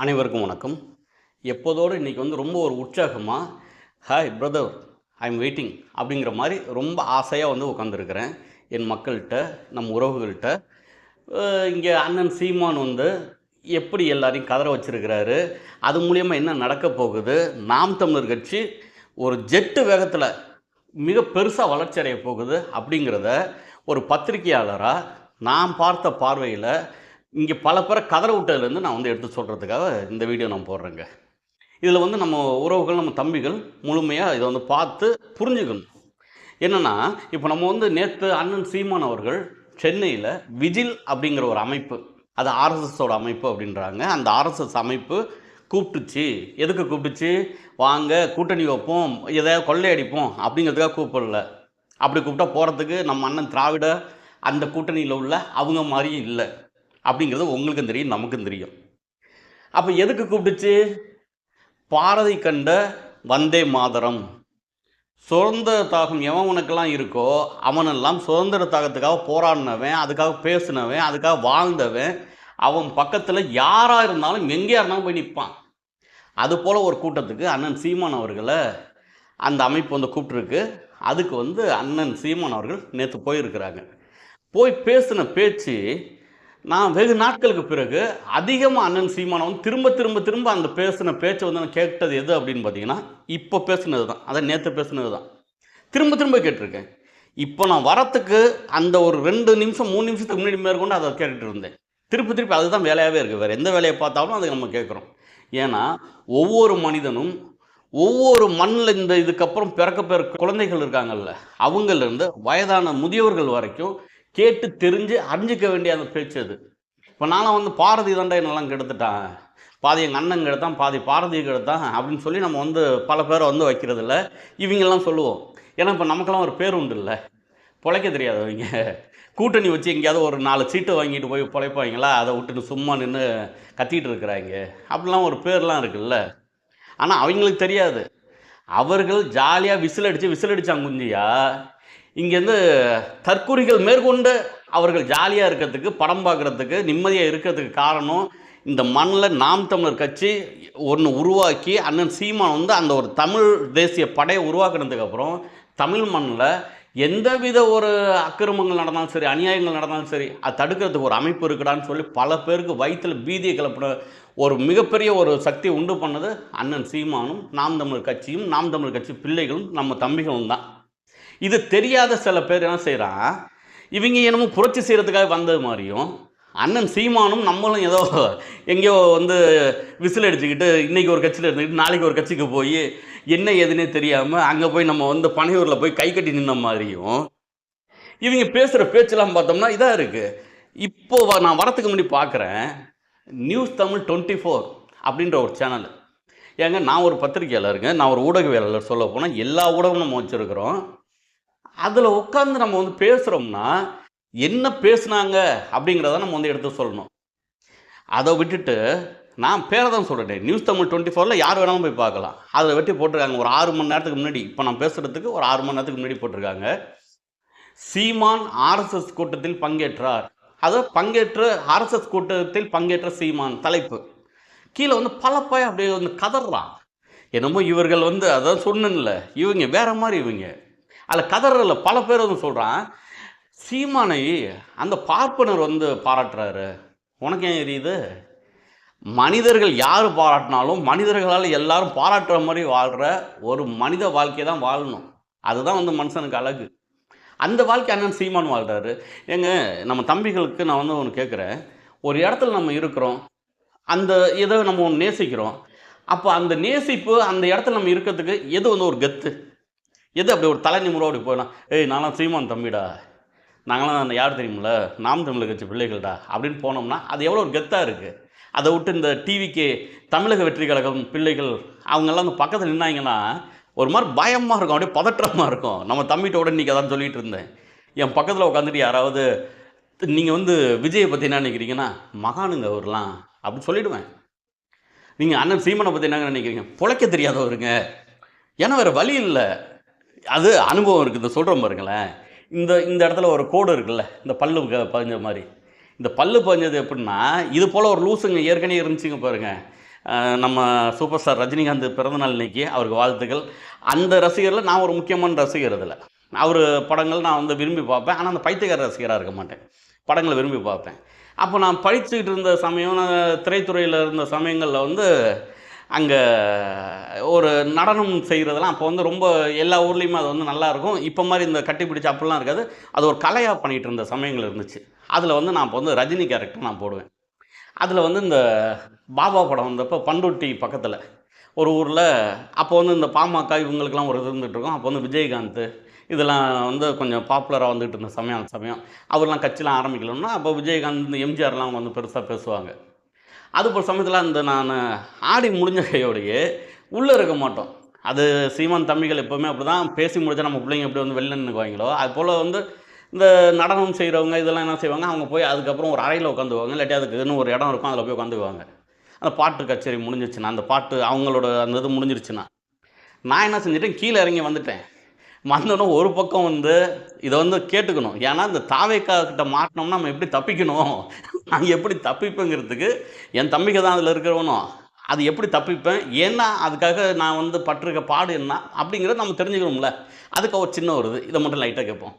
அனைவருக்கும் வணக்கம். எப்போதோடு இன்றைக்கி வந்து ரொம்ப ஒரு உற்சாகமாக hi brother I am waiting அப்படிங்கிற மாதிரி ரொம்ப ஆசையாக வந்து உட்காந்துருக்கிறேன் என் மக்கள்கிட்ட நம் உறவுகள்கிட்ட. இங்கே அண்ணன் சீமான் வந்து எப்படி எல்லாரையும் கதற வச்சிருக்கிறாரு அது மூலியமாக என்ன நடக்க போகுது? நாம் தமிழர் கட்சி ஒரு ஜெட்டு வேகத்தில் மிக பெருசாக வளர்ச்சி அடைய போகுது அப்படிங்கிறத ஒரு பத்திரிகையாளராக நான் பார்த்த பார்வையில் இங்கே பல பேரை கதற விட்டதுலேருந்து நான் வந்து எடுத்து சொல்கிறதுக்காக இந்த வீடியோ நான் போடுறேங்க. இதில் வந்து நம்ம உறவுகள் நம்ம தம்பிகள் முழுமையாக இதை வந்து பார்த்து புரிஞ்சுக்கணும். என்னென்னா இப்போ நம்ம வந்து நேற்று அண்ணன் சீமான் அவர்கள் சென்னையில் விஜில் அப்படிங்கிற ஒரு அமைப்பு அது ஆர்எஸ்எஸோட அமைப்பு அப்படின்றாங்க. அந்த ஆர்எஸ்எஸ் அமைப்பு கூப்பிட்டுச்சு. எதுக்கு கூப்பிட்டுச்சு? வாங்க கூட்டணி வைப்போம் எதையாவது கொள்ளையடிப்போம் அப்படிங்கிறதுக்காக கூப்பிடல. அப்படி கூப்பிட்டா போகிறதுக்கு நம்ம அண்ணன் திராவிட அந்த கூட்டணியில் உள்ள அவங்க மாதிரியும் இல்லை. அப்படிங்கிறது உங்களுக்கும் தெரியும் நமக்கும் தெரியும். அப்போ எதுக்கு கூப்பிட்டுச்சு? பாரதி கண்ட வந்தே மாதரம். சுதந்திர தாகம் எவன் உனக்கெல்லாம் இருக்கோ அவனெல்லாம் சுதந்திர தாகத்துக்காக போராடினவன் அதுக்காக பேசினவன் அதுக்காக வாழ்ந்தவன் அவன் பக்கத்தில் யாராக இருந்தாலும் எங்கேயா இருந்தாலும் போய் நிற்பான் அது போல் ஒரு கூட்டத்துக்கு அண்ணன் சீமான் அவர்களை அந்த அமைப்பு வந்து கூப்பிட்ருக்கு அதுக்கு வந்து அண்ணன் சீமான் அவர்கள் நேற்று போயிருக்கிறாங்க. போய் பேசின பேச்சு நான் வெகு நாட்களுக்கு பிறகு அதிகமாக அண்ணன் சீமானவன் திரும்ப திரும்ப திரும்ப அந்த பேசின பேச்சை வந்து நான் கேட்டது எது அப்படின்னு பார்த்தீங்கன்னா இப்போ பேசுனது தான் அதான் நேற்று பேசுனது தான் திரும்ப திரும்ப கேட்டிருக்கேன். இப்போ நான் வரத்துக்கு அந்த ஒரு ரெண்டு நிமிஷம் மூணு நிமிஷத்துக்கு முன்னாடி மேற்கொண்டு அதை கேட்டுட்டு இருந்தேன். திருப்பி திருப்பி அதுதான் வேலையாகவே இருக்குது வேறு எந்த வேலையை பார்த்தாலும் அதை நம்ம கேட்குறோம். ஏன்னா ஒவ்வொரு மனிதனும் ஒவ்வொரு மண்ணில் இந்த இதுக்கப்புறம் பிறக்க பிறக்க குழந்தைகள் இருக்காங்கல்ல அவங்கலேருந்து வயதான முதியோர்கள் வரைக்கும் கேட்டு தெரிஞ்சு அறிஞ்சிக்க வேண்டிய அந்த பேச்சு அது. இப்போ நானும் வந்து பாரதி தாண்டா என்னெல்லாம் கெடுத்துட்டான். பாதி எங்கள் அண்ணன் கெடுத்தான் பாதி பாரதி கெடுத்தான் அப்படின்னு சொல்லி நம்ம வந்து பல பேரை வந்து வைக்கிறது இல்லை இவங்கெல்லாம் சொல்லுவோம். ஏன்னா இப்போ நமக்கெல்லாம் ஒரு பேர் உண்டு இல்லை. பிழைக்க தெரியாதவங்க கூட்டணி வச்சு எங்கேயாவது ஒரு நாலு சீட்டை வாங்கிட்டு போய் பிழைப்பாங்களா? அதை விட்டுட்டு சும்மா நின்று கத்திக்கிட்டு இருக்கிறாங்க. அப்படிலாம் ஒரு பேர்லாம் இருக்குல்ல. ஆனால் அவங்களுக்கு தெரியாது. அவர்கள் ஜாலியாக விசில் அடித்து விசில் அடித்தாங்க குஞ்சியா? இங்கேருந்து தற்குறிகள் மேற்கொண்டு அவர்கள் ஜாலியாக இருக்கிறதுக்கு படம் பார்க்குறதுக்கு நிம்மதியாக இருக்கிறதுக்கு காரணம் இந்த மண்ணில் நாம் தமிழர் கட்சி ஒன்று உருவாக்கி அண்ணன் சீமான் வந்து அந்த ஒரு தமிழ் தேசிய படையை உருவாக்குனதுக்கப்புறம் தமிழ் மண்ணில் எந்தவித ஒரு அக்கிரமங்கள் நடந்தாலும் சரி அநியாயங்கள் நடந்தாலும் சரி அது தடுக்கிறதுக்கு ஒரு அமைப்பு இருக்குடான்னு சொல்லி பல பேருக்கு வயிற்றில் பீதியை கிளப்பின ஒரு மிகப்பெரிய ஒரு சக்தி உண்டு பண்ணது அண்ணன் சீமானும் நாம் தமிழர் கட்சியும் நாம் தமிழர் கட்சி பிள்ளைகளும் நம்ம தம்பிகளும் தான். இது தெரியாத சில பேர் என்ன செய்கிறான் இவங்க என்னமோ புரட்சி செய்கிறதுக்காக வந்தது மாதிரியும் அண்ணன் சீமானும் நம்மளும் ஏதோ எங்கேயோ வந்து விசில் அடிச்சுக்கிட்டு இன்றைக்கி ஒரு கட்சியில் இருந்துக்கிட்டு நாளைக்கு ஒரு கட்சிக்கு போய் என்ன எதுன்னே தெரியாமல் அங்கே போய் நம்ம வந்து பனையூரில் போய் கை கட்டி நின்ன மாதிரியும் இவங்க பேசுகிற பேச்செல்லாம் பார்த்தோம்னா இதாக இருக்குது இப்போ வ- நான் வரத்துக்கு முன்னாடி பார்க்குறேன் நியூஸ் தமிழ் டுவெண்ட்டி ஃபோர் அப்படின்ற ஒரு சேனல் ஏங்க நான் ஒரு பத்திரிகையாளருங்க. நான் ஒரு ஊடகவியலாளர் சொல்ல போனால் எல்லா ஊடகமும் நம்ம வச்சுருக்கிறோம். அதில் உட்காந்து நம்ம வந்து பேசுகிறோம்னா என்ன பேசுனாங்க அப்படிங்கிறத நம்ம வந்து எடுத்து சொல்லணும். அதை விட்டுட்டு நான் பேரை தான் சொல்கிறேன் நியூஸ் தமிழ் டுவெண்ட்டி ஃபோரில் யார் வேணாலும் போய் பார்க்கலாம். அதை வெட்டி போட்டிருக்காங்க. ஒரு ஆறு மணி நேரத்துக்கு முன்னாடி இப்போ நான் பேசுகிறதுக்கு ஒரு ஆறு மணி நேரத்துக்கு முன்னாடி போட்டிருக்காங்க. சீமான் ஆர்எஸ்எஸ் கூட்டத்தில் பங்கேற்றார். அதை பங்கேற்று ஆர்எஸ்எஸ் கூட்டத்தில் பங்கேற்ற சீமான் தலைப்பு. கீழே வந்து பல பய அப்படியே வந்து கதறான் என்னமோ இவர்கள் வந்து அதான் சொன்னல இவங்க வேற மாதிரி இவங்க. அதில் கதறல பல பேர் வந்து சொல்கிறான் சீமானை அந்த பார்ப்பனர் வந்து பாராட்டுறாரு. உனக்கு ஏன் எரியுது? மனிதர்கள் யார் பாராட்டினாலும் மனிதர்களால் எல்லாரும் பாராட்டுற மாதிரி வாழ்கிற ஒரு மனித வாழ்க்கையை தான் வாழணும். அதுதான் வந்து மனுஷனுக்கு அழகு. அந்த வாழ்க்கை அண்ணன் சீமான் வாழ்கிறாரு ஏங்க நம்ம தம்பிகளுக்கு நான் வந்து ஒன்று கேட்குறேன் ஒரு இடத்துல நம்ம இருக்கிறோம். அந்த இதை நம்ம ஒன்று நேசிக்கிறோம். அப்போ அந்த நேசிப்பு அந்த இடத்துல நம்ம இருக்கிறதுக்கு எது வந்து ஒரு கெத்து? எது அப்படி ஒரு தலை நிமிடம் அப்படி போயிடலாம் ஏய் நானும் சீமான் தம்பிடா. நாங்களாம் அந்த யார் தெரியுமில்ல? நாம் தமிழக கட்சி பிள்ளைகள்டா. அப்படின்னு போனோம்னா அது எவ்வளோ ஒரு கெத்தாக இருக்குது அதை விட்டு இந்த டிவிக்கு தமிழக வெற்றி கழகம் பிள்ளைகள் அவங்கெல்லாம் அந்த பக்கத்தில் நின்னாங்கன்னா ஒரு மாதிரி பயமாக இருக்கும். அப்படியே பதற்றமாக இருக்கும். நம்ம தம்பிட்டோட இன்றைக்கி அதான் சொல்லிட்டு இருந்தேன். என் பக்கத்தில் உட்காந்துட்டு யாராவது நீங்கள் வந்து விஜயை பற்றி என்ன நினைக்கிறீங்கன்னா மகானுங்க அவர்லாம் அப்படின்னு சொல்லிவிடுவேன் நீங்கள் அண்ணன் சீமனை பற்றி என்ன நினைக்கிறீங்க? பிழைக்க தெரியாதவருங்க. ஏன்னா வேறு வழி இல்லை. அது அனுபவம் இருக்குது சொல்கிறோம் பாருங்களேன். இந்த இந்த இடத்துல ஒரு கோடு இருக்குல்ல இந்த பல்லு க- பதிஞ்ச மாதிரி. இந்த பல்லு பதிஞ்சது எப்படின்னா இது போல் ஒரு லூசுங்க ஏற்கனவே இருந்துச்சுங்க பாருங்கள் நம்ம சூப்பர் ஸ்டார் ரஜினிகாந்த் பிறந்தநாள் இன்னைக்கு அவருக்கு வாழ்த்துக்கள். அந்த ரசிகரில் நான் ஒரு முக்கியமான ரசிகர் இதில் அவர் படங்கள் நான் வந்து விரும்பி பார்ப்பேன். ஆனால் அந்த பைத்தியக்கார ரசிகராக இருக்க மாட்டேன். படங்களை விரும்பி பார்ப்பேன். அப்போ நான் படிச்சுக்கிட்டு இருந்த சமயம் நான் திரைத்துறையில் இருந்த சமயங்களில் வந்து அங்கே ஒரு நடனம் செய்கிறதெல்லாம் அப்போ வந்து ரொம்ப எல்லா ஊர்லேயுமே அது வந்து நல்லாயிருக்கும். இப்போ மாதிரி இந்த கட்டி பிடிச்சி அப்படிலாம் இருக்காது. அது ஒரு கலையாக பண்ணிகிட்டு இருந்த சமயங்கள் இருந்துச்சு. அதில் வந்து நான் இப்போ வந்து ரஜினி கேரக்டர் நான் போடுவேன். அதில் வந்து இந்த பாபா படம் வந்தப்போ பண்டுட்டி பக்கத்தில் ஒரு ஊரில் அப்போ வந்து இந்த பாமக இவங்களுக்கெல்லாம் ஒரு இது இருந்துட்டு அப்போ வந்து விஜயகாந்த் இதெல்லாம் வந்து கொஞ்சம் பாப்புலராக வந்துகிட்டு இருந்த சமயம் சமயம். அவர்லாம் கட்சிலாம் ஆரம்பிக்கலன்னா அப்போ விஜயகாந்த் இந்த அவங்க வந்து பெருசாக பேசுவாங்க. அது சமயத்தில் அந்த நான் ஆடி முடிஞ்ச கையோடையே உள்ளே இருக்க மாட்டோம். அது சீமான் தம்பிகள் எப்போவுமே அப்படி தான். பேசி முடிச்சா நம்ம பிள்ளைங்க எப்படி வந்து வெளில நின்றுக்குவாங்களோ அது போல் வந்து இந்த நடனம் செய்கிறவங்க இதெல்லாம் என்ன செய்வாங்க அவங்க போய் அதுக்கப்புறம் ஒரு அறையில் உட்காந்துக்குவாங்க. இல்லாட்டி அதுக்கு இன்னும் ஒரு இடம் இருக்கும் அதில் போய் உட்காந்துக்குவாங்க. அந்த பாட்டு கச்சேரி முடிஞ்சிச்சுன்னா அந்த பாட்டு அவங்களோட அந்த இது முடிஞ்சிருச்சுன்னா நான் என்ன செஞ்சுட்டேன்? கீழே இறங்கி வந்துட்டேன். வந்தோடனே ஒரு பக்கம் வந்து இதை வந்து கேட்டுக்கணும். ஏன்னா இந்த தாவேக்கா கிட்ட மாட்டினோம்னா நம்ம எப்படி தப்பிக்கணும்? நான் எப்படி தப்பிப்பேங்கிறதுக்கு என் தம்பிக்கு தான் அதில் இருக்கிறவனும் அது எப்படி தப்பிப்பேன்? ஏன்னா அதுக்காக நான் வந்து பட்டிருக்க பாடு என்ன? அப்படிங்கிறத நம்ம தெரிஞ்சுக்கணும்ல. அதுக்கு ஒரு சின்ன ஒரு இது. இதை மட்டும் லைட்டாக கேட்போம்.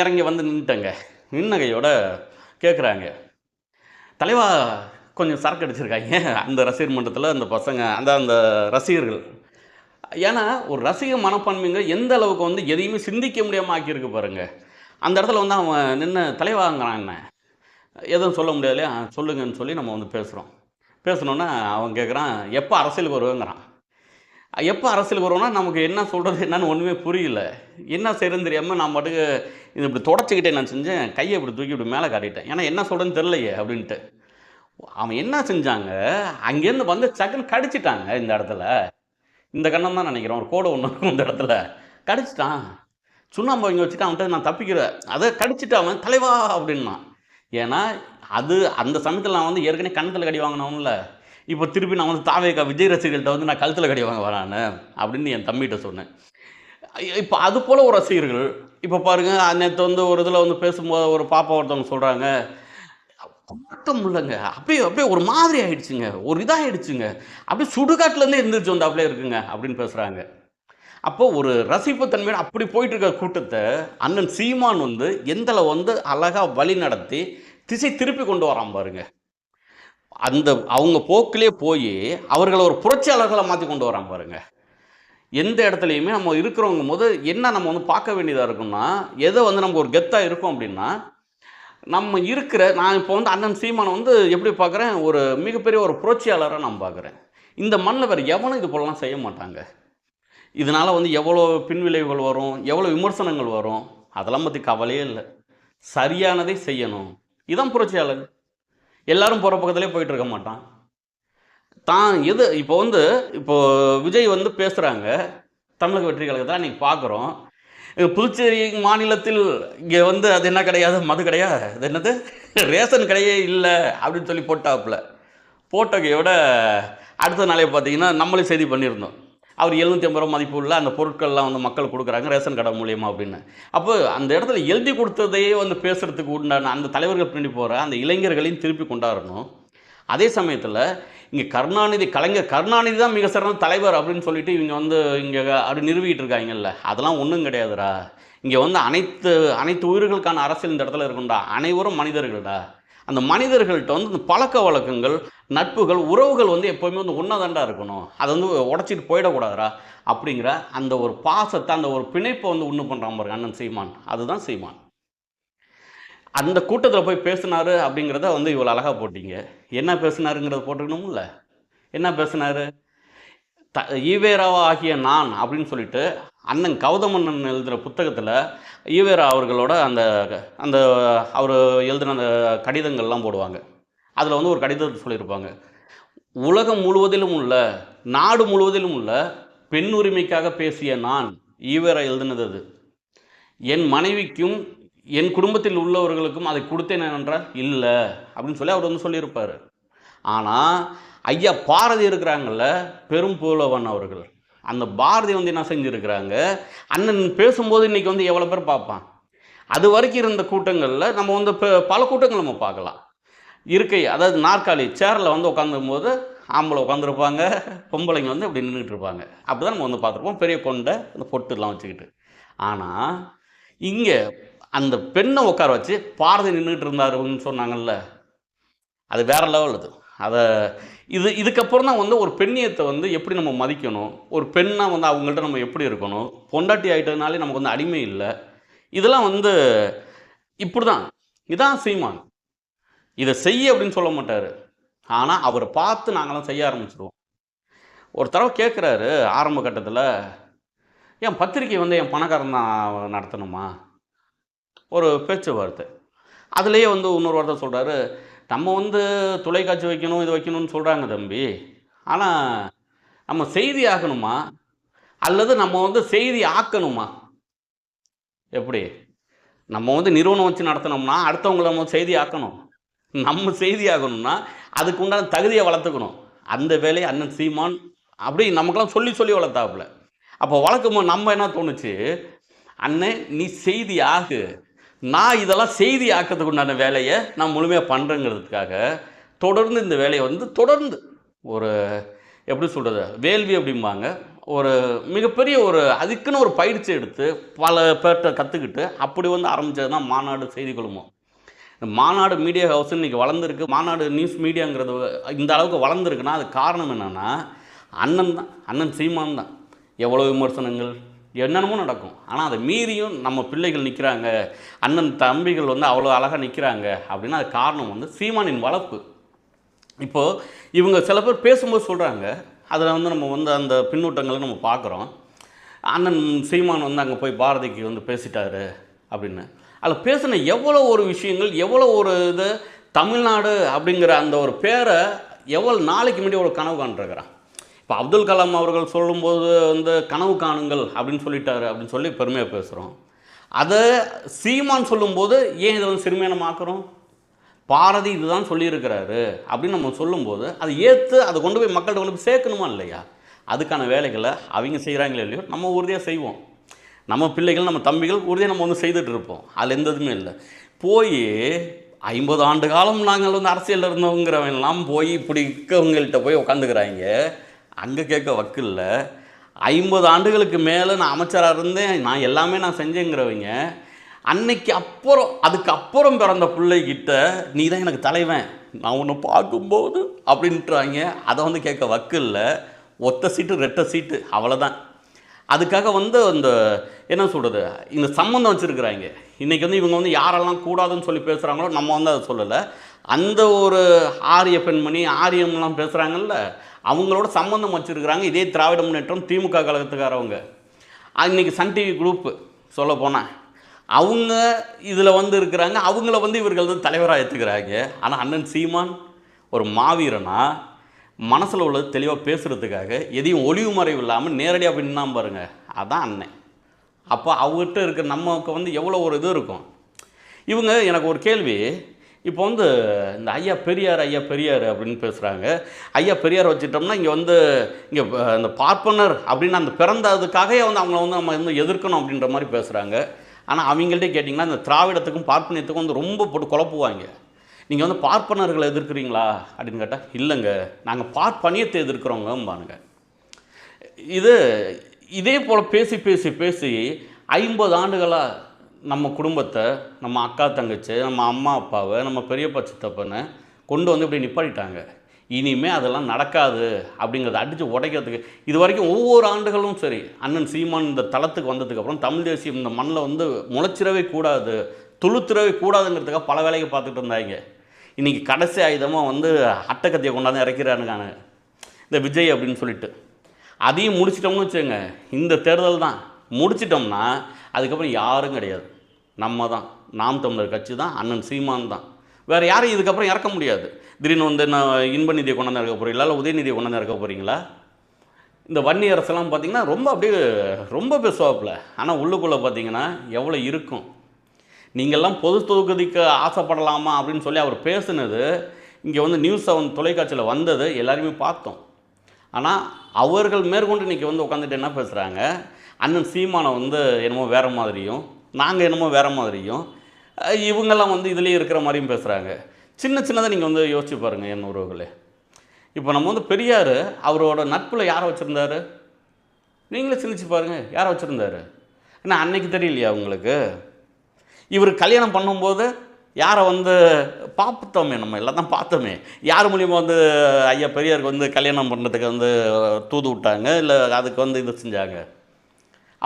இறங்கி வந்து நின்றுட்டேங்க நின்னகையோட கேட்குறாங்க தலைவா கொஞ்சம் சரக்கு அடிச்சிருக்காங்க. அந்த ரசிகர் மன்றத்தில் அந்த பசங்க அந்த அந்த ரசிகர்கள். ஏன்னா ஒரு ரசிக மனப்பான்மைங்க எந்த அளவுக்கு வந்து எதையுமே சிந்திக்க முடியாமல் ஆக்கியிருக்கு பாருங்க. அந்த இடத்துல வந்து அவன் நின்று தலைவாங்கிறான் என்ன? எதுவும் சொல்ல முடியாது இல்லையா சொல்லுங்கன்னு சொல்லி நம்ம வந்து பேசுகிறோம் பேசணுன்னா அவன் கேட்குறான் எப்போ அரசியலுக்கு வருவேங்கிறான். எப்போ அரசியலுக்கு வருவோம்னா நமக்கு என்ன சொல்கிறது என்னன்னு ஒன்றுமே புரியல. என்ன செய்யறது தெரியாமல் நான் பாட்டுக்கு இது இப்படி தொடச்சிக்கிட்டே நான் செஞ்சேன் கையை இப்படி தூக்கி இப்படி மேலே காட்டிட்டேன். ஏன்னா என்ன சொல்கிறேன்னு தெரிலையே அப்படின்ட்டு. அவன் என்ன செஞ்சாங்க? அங்கேருந்து வந்து சக்குன்னு கடிச்சிட்டாங்க இந்த இடத்துல. இந்த கண்ணம் தான் நினைக்கிறேன். ஒரு கோடை ஒன்று இருக்கும் இந்த இடத்துல. கடிச்சிட்டான். சுண்ணாம்பு இங்கே வச்சுட்டு அவன்கிட்ட நான் தப்பிக்கிறேன். அதை கடிச்சிட்டு அவன் தலைவா அப்படின்னான். ஏன்னா அது அந்த சமயத்தில் நான் வந்து ஏற்கனவே கணத்தில் கடி வாங்கினோம்ல இப்போ திருப்பி நான் வந்து தாவேக்கா விஜய் ரசிகர்கள்ட்ட வந்து நான் கழுத்தில் கடி வாங்க வரானு அப்படின்னு என் தம்பிகிட்ட சொன்னேன். இப்போ அது போல் ஒரு ரசிகர்கள் இப்போ பாருங்க நேற்று வந்து ஒரு இதில் வந்து பேசும்போது ஒரு பாப்பா ஒருத்தவங்க சொல்கிறாங்க பார்க்க முடியலங்க அப்படியே அப்படியே ஒரு மாதிரி ஆயிடுச்சுங்க. ஒரு இதாகிடுச்சுங்க அப்படியே சுடுகாட்டுலேருந்து எந்திரிச்சு வந்து அப்படியே இருக்குங்க அப்படின்னு பேசுகிறாங்க அப்போ ஒரு ரசிப்பு ரசிப்புத்தன்மையோட அப்படி போயிட்டு இருக்க கூட்டத்தை அண்ணன் சீமான் வந்து எந்தல வந்து அழகாக வழி நடத்தி திசை திருப்பி கொண்டு வரான் பாருங்க. அந்த அவங்க போக்கிலே போய் அவர்களை ஒரு புரட்சியாளர்களை மாற்றி கொண்டு வரான் பாருங்க. எந்த இடத்துலையுமே நம்ம இருக்கிறவங்க போது என்ன நம்ம வந்து பார்க்க வேண்டியதாக இருக்கும்னா எதை வந்து நமக்கு ஒரு கெத்தாக இருக்கும் அப்படின்னா நம்ம இருக்கிற நான் இப்போ வந்து அண்ணன் சீமானை வந்து எப்படி பார்க்குறேன்? ஒரு மிகப்பெரிய ஒரு புரட்சியாளராக நான் பார்க்குறேன். இந்த மண்ணில் வேறு எவனும் இது போலலாம் செய்ய மாட்டாங்க. இதனால் வந்து எவ்வளோ பின்விளைவுகள் வரும் எவ்வளோ விமர்சனங்கள் வரும் அதெல்லாம் பற்றி கவலையே இல்லை. சரியானதை செய்யணும். இதான் புரட்சியாளர். எல்லாரும் போகிற பக்கத்துலேயே போயிட்டு இருக்க மாட்டான். தான் எது இப்போ வந்து இப்போ விஜய் வந்து பேசுகிறாங்க தமிழக வெற்றி கழகத்தில் நீங்கள் பார்க்குறோம் புதுச்சேரி மாநிலத்தில் இங்கே வந்து அது என்ன கிடையாது மது கிடையாது. அது என்னது? ரேஷன் கடையே இல்லை அப்படின்னு சொல்லி போட்டாப்புல. போட்டோக்கையோட அடுத்த நாளே பார்த்தீங்கன்னா நம்மளே செய்தி பண்ணியிருந்தோம். அவர் எழுநூற்றி ஐம்பது ரூபா மதிப்பு உள்ள அந்த பொருட்கள்லாம் வந்து மக்கள் கொடுக்குறாங்க ரேஷன் கடை மூலியமாக அப்படின்னு. அப்போ அந்த இடத்துல எழுதி கொடுத்ததையே வந்து பேசுகிறதுக்கு உண்டான அந்த தலைவர்கள் பின்னாடி போகிற அந்த இளைஞர்களையும் திருப்பி கொண்டாடணும். அதே சமயத்தில் இங்கே கருணாநிதி கலைஞர் கருணாநிதி தான் மிக சிறந்த தலைவர் அப்படின்னு சொல்லிட்டு இவங்க வந்து இங்கே அப்படி நிறுவிக்கிட்டு இருக்காங்கல்ல. அதெல்லாம் ஒன்றும் கிடையாதுடா. இங்கே வந்து அனைத்து அனைத்து உயிர்களுக்கான அரசியல் இந்த இடத்துல இருக்கும்டா. அனைவரும் மனிதர்கள்டா. அந்த மனிதர்கள்ட்ட வந்து இந்த பழக்க வழக்கங்கள் நட்புகள் உறவுகள் வந்து எப்போவுமே வந்து ஒன்றாதாண்டா இருக்கணும். அதை வந்து உடச்சிட்டு போயிடக்கூடாதுரா அப்படிங்கிற அந்த ஒரு பாசத்தை அந்த ஒரு பிணைப்பை வந்து ஒன்று பண்ணுறான் பாருங்க அண்ணன் சீமான். அதுதான் சீமான். அந்த கூட்டத்தில் போய் பேசினாரு அப்படிங்கிறத வந்து இவ்வளோ அழகாக போட்டீங்க. என்ன பேசினாருங்கிறத போட்டுக்கணும்ல. என்ன பேசினார்? த ஈவேராவா ஆகிய நான் அப்படின்னு சொல்லிட்டு அண்ணன் கௌதமன்னன் எழுதுகிற புத்தகத்தில் ஈவேரா அவர்களோட அந்த அந்த அவர் எழுதின அந்த கடிதங்கள்லாம் போடுவாங்க. அதில் வந்து ஒரு கடிதத்தை சொல்லியிருப்பாங்க. உலகம் முழுவதிலும் உள்ள நாடு முழுவதிலும் உள்ள பெண் உரிமைக்காக பேசிய நான் ஈவேரா எழுதினது. அது என் மனைவிக்கும் என் குடும்பத்தில் உள்ளவர்களுக்கும் அதை கொடுத்தேன் என்றால் இல்லை அப்படின்னு சொல்லி அவர் வந்து சொல்லியிருப்பார். ஆனால் ஐயா பாரதி இருக்கிறாங்கல்ல பெரும் புலவன் அவர்கள். அந்த பாரதி வந்து என்ன செஞ்சுருக்கிறாங்க அண்ணன் பேசும்போது இன்றைக்கி வந்து எவ்வளோ பேர் பார்ப்பான். அது வரைக்கும் இருந்த கூட்டங்களில் நம்ம வந்து பல கூட்டங்கள் நம்ம பார்க்கலாம். இருக்கை அதாவது நாற்காலி சேரில் வந்து உட்காந்துருக்கும்போது ஆம்பளை உட்காந்துருப்பாங்க பொம்பளைங்க வந்து இப்படி நின்றுட்டு இருப்பாங்க. அப்படி தான் நம்ம வந்து பார்த்துருப்போம். பெரிய கொண்டை அந்த பொட்டுலாம் வச்சுக்கிட்டு. ஆனால் இங்கே அந்த பெண்ணை உட்கார வச்சு பாரதி நின்றுட்டு இருந்தாருன்னு சொன்னாங்கல்ல அது வேற லெவல் அது. அதை இது இதுக்கப்புறம் தான் வந்து ஒரு பெண்ணியத்தை வந்து எப்படி நம்ம மதிக்கணும்? ஒரு பெண்ணாக வந்து அவங்கள்ட்ட நம்ம எப்படி இருக்கணும்? பொண்டாட்டி ஆகிட்டதுனாலே நமக்கு வந்து அடிமை இல்லை. இதெல்லாம் வந்து இப்படி தான் இதான் சீமான். இதை செய்ய அப்படின்னு சொல்ல மாட்டார். ஆனால் அவரை பார்த்து நாங்களாம் செய்ய ஆரம்பிச்சிடுவோம் ஒரு தடவை கேட்குறாரு ஆரம்ப கட்டத்தில் ஏன் பத்திரிக்கை வந்து என் பணக்காரன் தான் நடத்தணுமா? ஒரு பேச்சுவார்த்தை அதுலேயே வந்து இன்னொரு வார்த்தை சொல்கிறாரு நம்ம வந்து தொலைக்காட்சி வைக்கணும் இது வைக்கணும்னு சொல்கிறாங்க தம்பி. ஆனால் நம்ம செய்தி ஆக்கணுமா? அல்லது நம்ம வந்து செய்தி ஆக்கணுமா? எப்படி? நம்ம வந்து நிறுவனம் வச்சு நடத்தினோம்னா அடுத்தவங்களை நம்ம செய்தி ஆக்கணும். நம்ம செய்தி ஆகணும்னா அதுக்கு உண்டான தகுதியை வளர்த்துக்கணும். அந்த வேலையை அண்ணன் சீமான் அப்படி நமக்கெல்லாம் சொல்லி சொல்லி வளர்த்தாப்புல. அப்போ வளர்க்கும் போது நம்ம என்ன தோணுச்சு? அண்ணன் நீ செய்தி ஆகு. நான் இதெல்லாம் செய்தி ஆக்கிறதுக்கு உண்டான வேலையை நான் முழுமையாக பண்ணுறேங்கிறதுக்காக தொடர்ந்து இந்த வேலையை வந்து தொடர்ந்து ஒரு எப்படி சொல்கிறது வேள்வி அப்படிம்பாங்க. ஒரு மிகப்பெரிய ஒரு அதுக்குன்னு ஒரு பயிற்சி எடுத்து பல பேர்கிட்ட கற்றுக்கிட்டு அப்படி வந்து ஆரம்பித்தது தான் மாநாடு செய்தி குழுமம் மாநாடு மீடியா ஹவுஸ் இன்றைக்கி வளர்ந்துருக்கு. மாநாடு நியூஸ் மீடியாங்கிறது இந்த அளவுக்கு வளர்ந்துருக்குன்னா அது காரணம் என்னென்னா அண்ணன் தான். அண்ணன் சீமான் தான். எவ்வளோ விமர்சனங்கள் என்னென்னமோ நடக்கும். ஆனால் அதை மீறியும் நம்ம பிள்ளைகள் நிற்கிறாங்க அண்ணன் தம்பிகள் வந்து அவ்வளோ அழகாக நிற்கிறாங்க அப்படின்னா அது காரணம் வந்து சீமானின் வளர்ப்பு. இப்போது இவங்க சில பேர் பேசும்போது சொல்கிறாங்க அதில் வந்து நம்ம வந்து அந்த பின்னூட்டங்களை நம்ம பார்க்குறோம். அண்ணன் சீமான் வந்து அங்கே போய் பாரதிக்கு வந்து பேசிட்டாரு அப்படின்னு. அதில் பேசின எவ்வளோ ஒரு விஷயங்கள் எவ்வளோ ஒரு இது தமிழ்நாடு அப்படிங்கிற அந்த ஒரு பேரை எவ்வளோ நாளைக்கு முன்னாடி ஒரு கனவு காண்றான் இப்போ அப்துல் கலாம் அவர்கள் சொல்லும்போது வந்து கனவு காணுங்கள் அப்படின்னு சொல்லிட்டாரு அப்படின்னு சொல்லி பெருமையாக பேசுகிறோம் அதை சீமான் சொல்லும்போது ஏன் இதை வந்து சிறுமியானமாக்குறோம் பாரதி இதுதான் சொல்லியிருக்கிறாரு அப்படின்னு நம்ம சொல்லும்போது அதை ஏற்று அதை கொண்டு போய் மக்கள்கிட்ட கொண்டு போய் சேர்க்கணுமா இல்லையா? அதுக்கான வேலைகளை அவங்க செய்கிறாங்களே இல்லையோ நம்ம உறுதியாக செய்வோம். நம்ம பிள்ளைகள் நம்ம தம்பிகள் உறுதியாக நம்ம வந்து செய்துட்டு இருப்போம். அதில் எந்த இதுவுமே இல்லை. போய் ஐம்பது ஆண்டு காலம் நாங்கள் வந்து அரசியலில் இருந்தவங்கிறவங்கெல்லாம் போய் இப்படி போய் உட்காந்துக்கிறாங்க அங்கே கேட்க வக்கில்ல ஐம்பது ஆண்டுகளுக்கு மேலே நான் அமைச்சராக இருந்தேன். நான் எல்லாமே நான் செஞ்சேங்கிறவங்க. அன்னைக்கு அப்புறம் அதுக்கு அப்புறம் பிறந்த பிள்ளைகிட்ட நீ தான் எனக்கு தலைவன். நான் உன்னை பார்க்கும்போது அப்படின்ட்டுறாங்க அதை வந்து கேட்க வக்கில்ல ஒத்த சீட்டு ரெட்டை சீட்டு. அவ்வளோதான் அதுக்காக வந்து அந்த என்ன சொல்கிறது இந்த சம்மந்தம் வச்சுருக்குறாங்க. இன்றைக்கி வந்து இவங்க வந்து யாரெல்லாம் கூடாதுன்னு சொல்லி பேசுகிறாங்களோ நம்ம வந்து அதை சொல்லலை. அந்த ஒரு ஆரிய பெண்மணி ஆரியம்லாம் பேசுகிறாங்கல்ல அவங்களோட சம்மந்தம் வச்சுருக்குறாங்க. இதே திராவிட முன்னேற்றம் திமுக கழகத்துக்காரவங்க இன்னைக்கு சன் டிவி குரூப்பு சொல்ல போனால் அவங்க இதில் வந்து இருக்கிறாங்க. அவங்கள வந்து இவர்கள் வந்து தலைவராக ஏற்றுக்கிறாங்க ஆனால் அண்ணன் சீமான் ஒரு மாவீரனா மனசில் உள்ளது தெளிவாக பேசுகிறதுக்காக எதையும் ஒளிவு மறைவு இல்லாமல் நேரடியாக பின்னா பாருங்கள் அதான் அண்ணன் அப்போ அவர்கிட்ட இருக்கிற நமக்கு வந்து எவ்வளோ ஒரு இது இருக்கும். இவங்க எனக்கு ஒரு கேள்வி. இப்போ வந்து இந்த ஐயா பெரியார் ஐயா பெரியார் அப்படின்னு பேசுகிறாங்க ஐயா பெரியார் வச்சுட்டோம்னா இங்கே வந்து இங்கே இந்த பார்ப்பனர் அப்படின்னு அந்த பிறந்ததுக்காகவே வந்து அவங்கள வந்து நம்ம வந்து எதிர்க்கணும் அப்படின்ற மாதிரி பேசுகிறாங்க ஆனால் அவங்கள்ட்டே கேட்டிங்கன்னா இந்த திராவிடத்துக்கும் பார்ப்பனியத்துக்கும் வந்து ரொம்ப போட்டு குழப்புவாங்க. நீங்கள் வந்து பார்ப்பனர்களை எதிர்க்கிறீங்களா? அப்படின்னு கேட்டால் இல்லைங்க. நாங்கள் பார்ப்பனியத்தை எதிர்க்கிறோங்கம்பானுங்க. இது இதே போல் பேசி பேசி பேசி ஐம்பது ஆண்டுகளாக நம்ம குடும்பத்தை நம்ம அக்கா தங்கச்சி நம்ம அம்மா அப்பாவை நம்ம பெரியப்பா சித்தப்பனை கொண்டு வந்து இப்படி நிப்பாட்டிட்டாங்க. இனிமேல் அதெல்லாம் நடக்காது அப்படிங்கிறத அடித்து உடைக்கிறதுக்கு இது வரைக்கும் ஒவ்வொரு ஆண்டுகளும் சரி அண்ணன் சீமான் இந்த தளத்துக்கு வந்ததுக்கப்புறம் தமிழ் தேசியம் இந்த மண்ணில் வந்து முளைச்சிடவே கூடாது துளுத்திரவே கூடாதுங்கிறதுக்காக பல வேலையை பார்த்துட்டு இருந்தாங்க. இன்றைக்கி கடைசி ஆயுதமாக வந்து அட்டக்கத்தியை கொண்டாந்து இறக்கிறானுங்க. இந்த விஜய் அப்படின்னு சொல்லிட்டு. அதையும் முடிச்சிட்டோம்னு வச்சுக்கோங்க. இந்த தேர்தல் தான். முடிச்சிட்டோம்னா அதுக்கப்புறம் யாரும் கிடையாது. நம்ம தான். நாம் தமிழர் கட்சி தான். அண்ணன் சீமான் தான். வேறு யாரும் இதுக்கப்புறம் இறக்க முடியாது. திடீர்னு வந்து நான் இன்ப நிதியை கொண்டாந்து இறக்க போகிறீங்களா இல்லை உதயநிதியை கொண்டாந்து இறக்க போகிறீங்களா இந்த வன்னி அரசெல்லாம் பார்த்திங்கன்னா ரொம்ப அப்படியே ரொம்ப பேசுவாப்புல. ஆனால் உள்ளுக்குள்ளே பார்த்தீங்கன்னா எவ்வளோ இருக்கும்? நீங்கள்லாம் பொது தொகுதிக்கு ஆசைப்படலாமா அப்படின்னு சொல்லி அவர் பேசுனது இங்கே வந்து நியூஸ் செவன் தொலைக்காட்சியில் வந்தது எல்லாருமே பார்த்தோம். ஆனால் அவர்கள் மேற்கொண்டு இன்றைக்கி வந்து உட்காந்துட்டு என்ன பேசுகிறாங்க அண்ணன் சீமானை வந்து என்னமோ வேறு மாதிரியும் நாங்கள் என்னமோ வேறு மாதிரியும் இவங்கெல்லாம் வந்து இதுலேயே இருக்கிற மாதிரியும் பேசுகிறாங்க சின்ன சின்னதாக நீங்கள் வந்து யோசிச்சு பாருங்கள் என் உறவுகளே. இப்போ நம்ம வந்து பெரியார் அவரோட நட்பில் யாரை வச்சுருந்தாரு? நீங்களே சிந்திச்சு பாருங்கள் யாரை வச்சுருந்தாரு? என்ன அன்னைக்கு தெரியலையா உங்களுக்கு? இவர் கல்யாணம் பண்ணும்போது யாரை வந்து பார்த்துட்டோமே நம்ம எல்லாம் தான் பார்த்தோமே. யார் மூலியமாக வந்து ஐயா பெரியாருக்கு வந்து கல்யாணம் பண்ணுறதுக்கு வந்து தூது விட்டாங்க இல்லை அதுக்கு வந்து இது செஞ்சாங்க?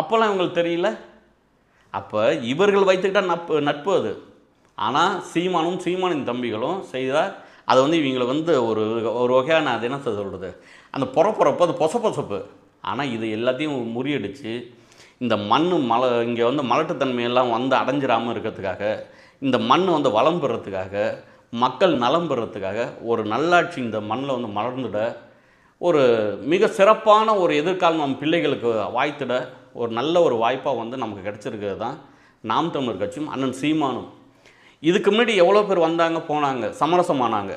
அப்போல்லாம் இவங்களுக்கு தெரியல. அப்போ இவர்கள் வைத்துக்கிட்டால் நட்பு நட்பு அது. ஆனால் சீமானும் சீமானின் தம்பிகளும் செய்தால் அதை வந்து இவங்களை வந்து ஒரு ஒரு வகையான அது என்ன சொல்கிறது அந்த புறப்புறப்பு அது பொச பொசப்பு. ஆனால் இது எல்லாத்தையும் முறியடிச்சு இந்த மண் மல இங்கே வந்து மலட்டுத்தன்மையெல்லாம் வந்து அடைஞ்சிடாமல் இருக்கிறதுக்காக இந்த மண் வந்து வளம் பெறத்துக்காக மக்கள் நலம் பெறத்துக்காக ஒரு நல்லாட்சி இந்த மண்ணில் வந்து மலர்ந்துட ஒரு மிக சிறப்பான ஒரு எதிர்காலம் நம் பிள்ளைகளுக்கு வாய்த்திட ஒரு நல்ல ஒரு வாய்ப்பாக வந்து நமக்கு கிடச்சிருக்கிறது தான் நாம் தமிழர் கட்சியும் அண்ணன் சீமானும். இதுக்கு முன்னாடி எவ்வளோ பேர் வந்தாங்க போனாங்க சமரசமானாங்க.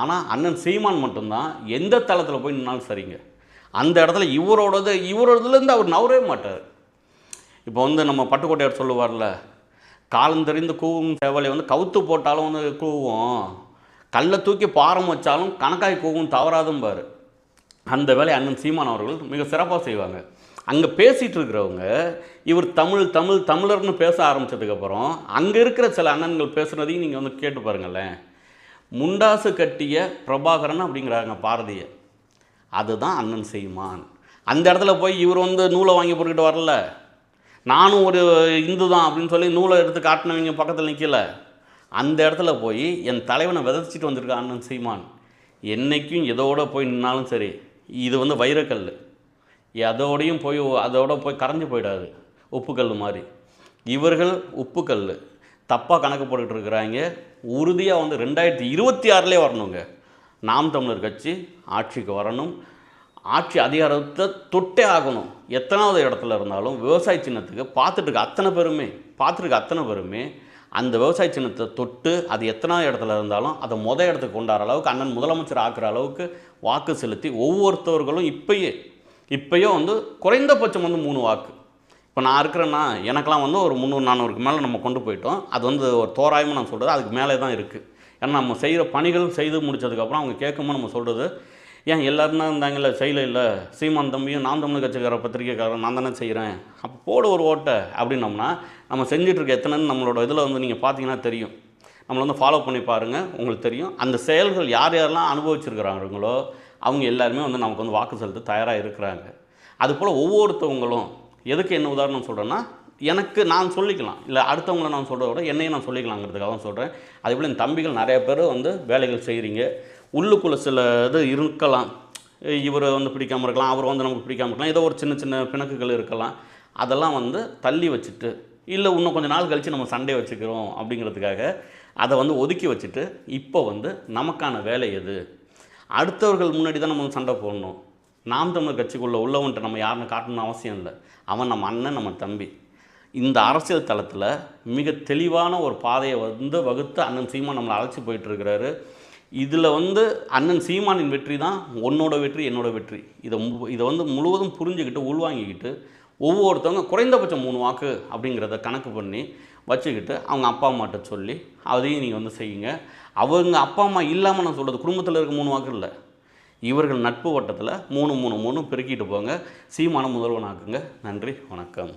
ஆனால் அண்ணன் சீமான் மட்டும்தான் எந்த தளத்தில் போய் நின்னாலும் சரிங்க. அந்த இடத்துல இவரோடது இவரோடதுலேருந்து அவர் நவரவே மாட்டார். இப்போ வந்து நம்ம பட்டுக்கோட்டையார் சொல்லுவார்ல காலந்தெறிந்து கூவும் சேவலை வந்து கவுத்து போட்டாலும் வந்து கூவும் கல்லை தூக்கி பாரம் வச்சாலும் கணக்காய் கூவும் தவறாதும் பாரு அந்த வேலை அண்ணன் சீமான் அவர்கள் மிக சிறப்பாக செய்வாங்க. அங்கே பேசிகிட்டு இருக்கிறவங்க இவர் தமிழ் தமிழ் தமிழர்னு பேச ஆரம்பித்ததுக்கப்புறம் அங்கே இருக்கிற சில அண்ணன்கள் பேசுனதையும் நீங்கள் வந்து கேட்டு பாருங்களேன். முண்டாசு கட்டிய பிரபாகரன் அப்படிங்கிறாங்க பாரதிய. அதுதான் அண்ணன் சீமான். அந்த இடத்துல போய் இவர் வந்து நூலை வாங்கி போட்டுக்கிட்டு வரல. நானும் ஒரு இந்து தான் அப்படின்னு சொல்லி நூலை எடுத்து காட்டினவங்க பக்கத்தில் நிற்கல அந்த இடத்துல போய் என் தலைவனை விதைச்சிட்டு வந்திருக்க அண்ணன் சீமான். என்றைக்கும் எதோட போய் நின்னாலும் சரி இது வந்து வைரக்கல் அதோடையும் போய் அதோட போய் கரைஞ்சு போயிடாது உப்புக்கல் மாதிரி. இவர்கள் உப்புக்கல் தப்பாக கணக்கு போட்டுக்கிட்டு இருக்கிறாங்க. உறுதியாக வந்து ரெண்டாயிரத்தி இருபத்தி ஆறுலேயே வரணுங்க. நாம் தமிழர் கட்சி ஆட்சிக்கு வரணும். ஆட்சி அதிகாரத்தை தொட்டே ஆகணும். எத்தனாவது இடத்துல இருந்தாலும் விவசாய சின்னத்துக்கு பார்த்துட்டுருக்க அத்தனை பேருமே பார்த்துருக்க அத்தனை பேருமே அந்த விவசாய சின்னத்தை தொட்டு அது எத்தனாவது இடத்துல இருந்தாலும் அதை முத இடத்துக்கு கொண்டாடுற அளவுக்கு அண்ணன் முதலமைச்சர் ஆக்குற அளவுக்கு வாக்கு செலுத்தி ஒவ்வொருத்தவர்களும் இப்பயே இப்பயும் வந்து குறைந்தபட்சம் வந்து மூணு வாக்கு. இப்போ நான் இருக்கிறேன்னா எனக்கெல்லாம் வந்து ஒரு முந்நூறு நானூறுக்கு மேலே நம்ம கொண்டு போயிட்டோம். அது வந்து ஒரு தோராயமாக நான் சொல்கிறது அதுக்கு மேலே தான் இருக்குது ஏன்னா நம்ம செய்கிற பணிகள் செய்து முடிச்சதுக்கப்புறம் அவங்க கேட்கும்போது நம்ம சொல்கிறது ஏன் எல்லாரும் தான் இருந்தாங்கல்ல செய்யல இல்லை. சீமான் தம்பியும் நான் தமிழ் கட்சிக்கார பத்திரிகைக்காரன் நான் தானே செய்கிறேன் அப்போ போட ஒரு ஓட்டை அப்படின்னோம்னா நம்ம செஞ்சிட்ருக்க இருக்க எத்தனைன்னு நம்மளோட இதில் வந்து நீங்கள் பார்த்தீங்கன்னா தெரியும். நம்மளை வந்து ஃபாலோ பண்ணி பாருங்கள் உங்களுக்கு தெரியும். அந்த செயல்கள் யார் யாரெல்லாம் அனுபவிச்சிருக்கிறாங்களோ அவங்க எல்லாருமே வந்து நமக்கு வந்து வாக்கு செலுத்த தயாராக இருக்கிறாங்க. அதுபோல் ஒவ்வொருத்தவங்களும் எதுக்கு என்ன உதாரணம் சொல்கிறேன்னா எனக்கு நான் சொல்லிக்கலாம். இல்லை அடுத்தவங்களை நான் சொல்கிறத விட என்னையும் நான் சொல்லிக்கலாங்கிறதுக்காக தான் சொல்கிறேன் அதேபோல் என் தம்பிகள் நிறைய பேர் வந்து வேலைகள் செய்கிறீங்க உள்ளுக்குள்ளே சில இது இருக்கலாம். இவர் வந்து பிடிக்காமல் இருக்கலாம் அவர் வந்து நமக்கு பிடிக்காமல் இருக்கலாம் ஏதோ ஒரு சின்ன சின்ன பிணக்குகள் இருக்கலாம். அதெல்லாம் வந்து தள்ளி வச்சுட்டு இல்லை இன்னும் கொஞ்சம் நாள் கழித்து நம்ம சண்டே வச்சுக்கிறோம் அப்படிங்கிறதுக்காக அதை வந்து ஒதுக்கி வச்சுட்டு இப்போ வந்து நமக்கான வேலை எது? அடுத்தவர்கள் முன்னாடி தான் நம்ம வந்து சண்டை போடணும். நாம் தமிழர் கட்சிக்குள்ளே உள்ளவன்ட்ட நம்ம யாருன்னு காட்டணும்னு அவசியம் இல்லை. அவன் நம்ம அண்ணன் நம்ம தம்பி. இந்த அரசியல் தளத்தில் மிக தெளிவான ஒரு பாதையை வந்து வகுத்து அண்ணன் சீமா நம்மளை அழைச்சி போயிட்டு இருக்கிறாரு. இதில் வந்து அண்ணன் சீமானின் வெற்றி தான் உன்னோட வெற்றி என்னோட வெற்றி. இதை இதை வந்து முழுவதும் புரிஞ்சுக்கிட்டு உள்வாங்கிக்கிட்டு ஒவ்வொருத்தவங்க குறைந்தபட்சம் மூணு வாக்கு அப்படிங்கிறத கணக்கு பண்ணி வச்சுக்கிட்டு அவங்க அப்பா அம்மாட்ட சொல்லி அதையும் நீங்கள் வந்து செய்யுங்க. அவங்க அப்பா அம்மா இல்லாமல் நான் சொல்கிறது குடும்பத்தில் இருக்க மூணு வாக்கு இல்லை. இவர்கள் நட்பு வட்டத்தில் மூணு மூணு மூணு பெருக்கிட்டு போங்க. சீமான முதல்வனாக்குங்க. நன்றி வணக்கம்.